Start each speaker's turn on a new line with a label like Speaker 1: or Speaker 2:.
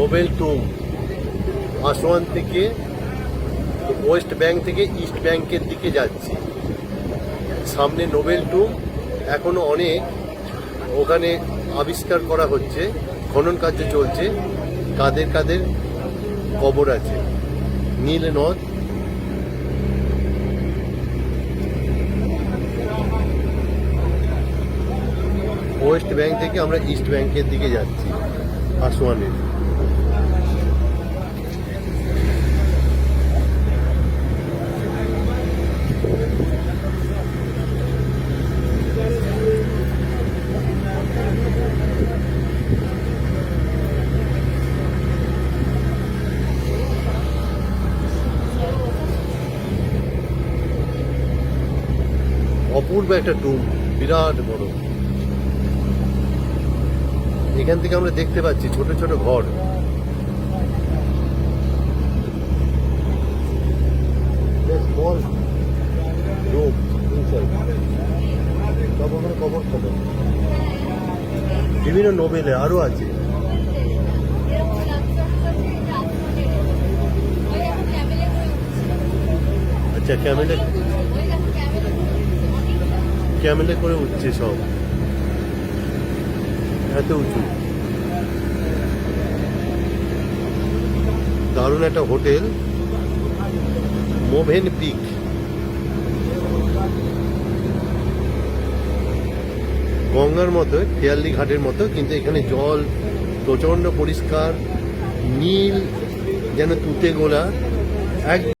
Speaker 1: Nobel টুম Aswan থেকে West bank থেকে ইস্ট ব্যাংকের দিকে যাচ্ছি। সামনে নোবেল টুম এখনও অনেক ওখানে আবিষ্কার করা হচ্ছে, খনন কার্য চলছে, কাদের কাদের কবর আছে। নীল নদ, ওয়েস্ট ব্যাংক থেকে আমরা ইস্ট ব্যাংকের দিকে যাচ্ছি, আসওয়ানের। অপূর্ব একটা টুম বিরাট বড়। এখান থেকে আমরা দেখতে পাচ্ছি ছোট ছোট ঘর। বিভিন্ন নোবেলে আরও আছে। আচ্ছা ক্যামেলে ক্যামেলে করে উঠছে সব। এত উঁচু। দারুণ একটা হোটেল। মোভেন পিক। গঙ্গার মতো, খেয়ালি ঘাটের মতো, কিন্তু এখানে জল প্রচণ্ড পরিষ্কার, নীল, যেন তুতে গোলা। এক